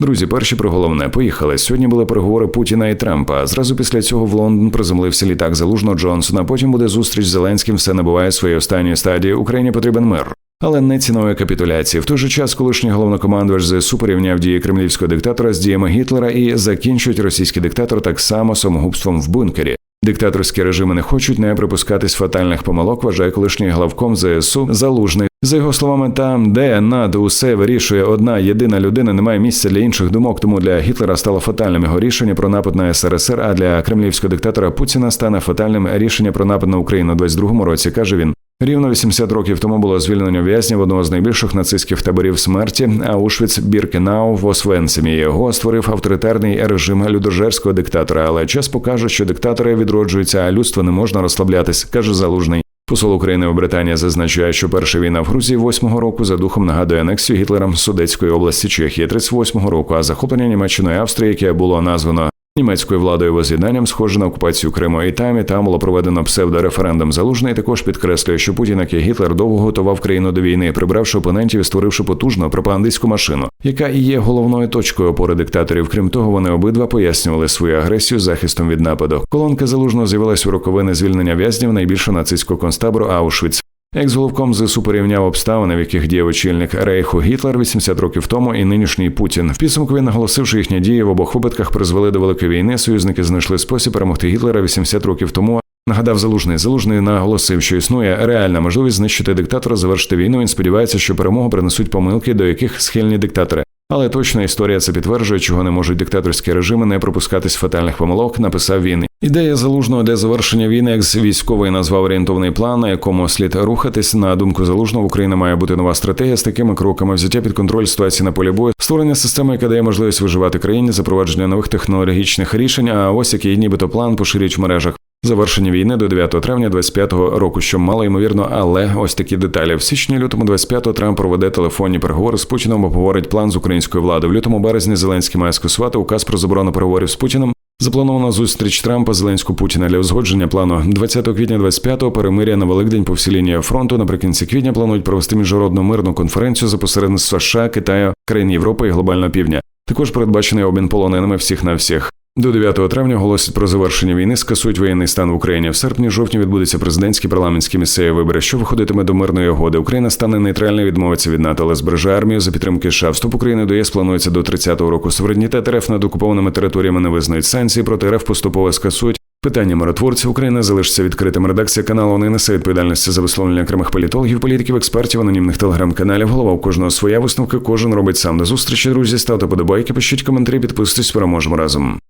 Друзі, перші про головне поїхали. Сьогодні були переговори Путіна і Трампа. Зразу після цього в Лондон приземлився літак залужного Джонсона. Потім буде зустріч з Зеленським. Все набуває своєї останньої стадії. Україні потрібен мир. Але не ціною капітуляції. В той же час колишній головнокомандувач ЗСУ порівняв дії кремлівського диктатора з діями Гітлера і закінчують російський диктатор так само самогубством в бункері. Диктаторські режими не хочуть не припускатись фатальних помилок, вважає колишній главком ЗСУ Залужний. За його словами, там, де над усе вирішує одна єдина людина, немає місця для інших думок. Тому для Гітлера стало фатальним його рішення про напад на СРСР. А для кремлівського диктатора Путіна стане фатальним рішення про напад на Україну у 22-му році. каже він. Рівно 80 років тому було звільнено в'язнів одного з найбільших нацистських таборів смерті Аушвіц Біркенау в Освенцимі. Його створив авторитарний режим людожерського диктатора. Але час покаже, що диктатори відроджуються, а людство не можна розслаблятись, каже залужний. Посол України у Британії зазначає, що перша війна в Грузії восьмого року за духом нагадує анексію Гітлером Судецької області Чехії 38-го року, а захоплення Німеччиною Австрії, яке було названо німецькою владою воз'єднанням, схоже на окупацію Криму. І там і там було проведено псевдореферендум. Залужний також підкреслює, що Путін, як і Гітлер, довго готував країну до війни, прибравши опонентів і створивши потужну пропагандистську машину, яка і є головною точкою опори диктаторів. Крім того, вони обидва пояснювали свою агресію захистом від нападу. Колонка залужного з'явилась у роковини звільнення в'язнів найбільшого нацистського концтабору Аушвіц. Екс-головком ЗСУ порівняв обставини, в яких діяв очільник Рейху Гітлер 80 років тому і нинішній Путін. В підсумку він наголосив, що їхні дії в обох випадках призвели до великої війни. Союзники знайшли спосіб перемогти Гітлера 80 років тому. Нагадав залужний. Залужний наголосив, що існує реальна можливість знищити диктатора, завершити війну. Він сподівається, що перемогу принесуть помилки, до яких схильні диктатори. Але точна історія це підтверджує, чого не можуть диктаторські режими не пропускатись фатальних помилок. Написав він. Ідея залужного для завершення війни, як військовий назвав орієнтовний план, на якому слід рухатись. На думку залужного, в Україні має бути нова стратегія з такими кроками: взяття під контроль ситуації на полі бою, створення системи, яка дає можливість виживати країні, запровадження нових технологічних рішень. А ось який нібито план поширюють в мережах. Завершення війни до 9 травня 25-го року, що мало ймовірно, але ось такі деталі. В січні лютому 25-го Трамп проведе телефонні переговори з Путіном, обговорить план з української влади. В лютому березні Зеленський має скасувати указ про заборону переговорів з Путіним. Запланована зустріч Трампа Зеленського Путіна для узгодження плану 20 квітня 25-го перемиря на Великдень по всій лінії фронту. Наприкінці квітня планують провести міжнародну мирну конференцію за посередництва США, Китаю, країн Європи і глобального півдня. Також передбачений обмін полоненими всіх на всіх. До 9 травня оголосять про завершення війни, скасують воєнний стан в Україні. В серпні-жовтні відбудуться президентські парламентські місцеві вибори, що виходитиме до мирної угоди. Україна стане нейтральною, відмовиться від НАТО, але збереже армію за підтримки США. Вступ України до ЄС планується до 30-го року. Суверенітет РФ над окупованими територіями не визнають санкції, проти РФ поступово скасують. Питання миротворців України залишиться відкритим. Редакція каналу не несе відповідальності за висловлення окремих політологів, політиків, експертів, анонімних телеграм-каналів. Голова у кожного своя висновка. Кожен робить сам до зустрічі. Друзі, ставте подобайки, пишіть коментарі, підписуйтесь. Переможемо разом.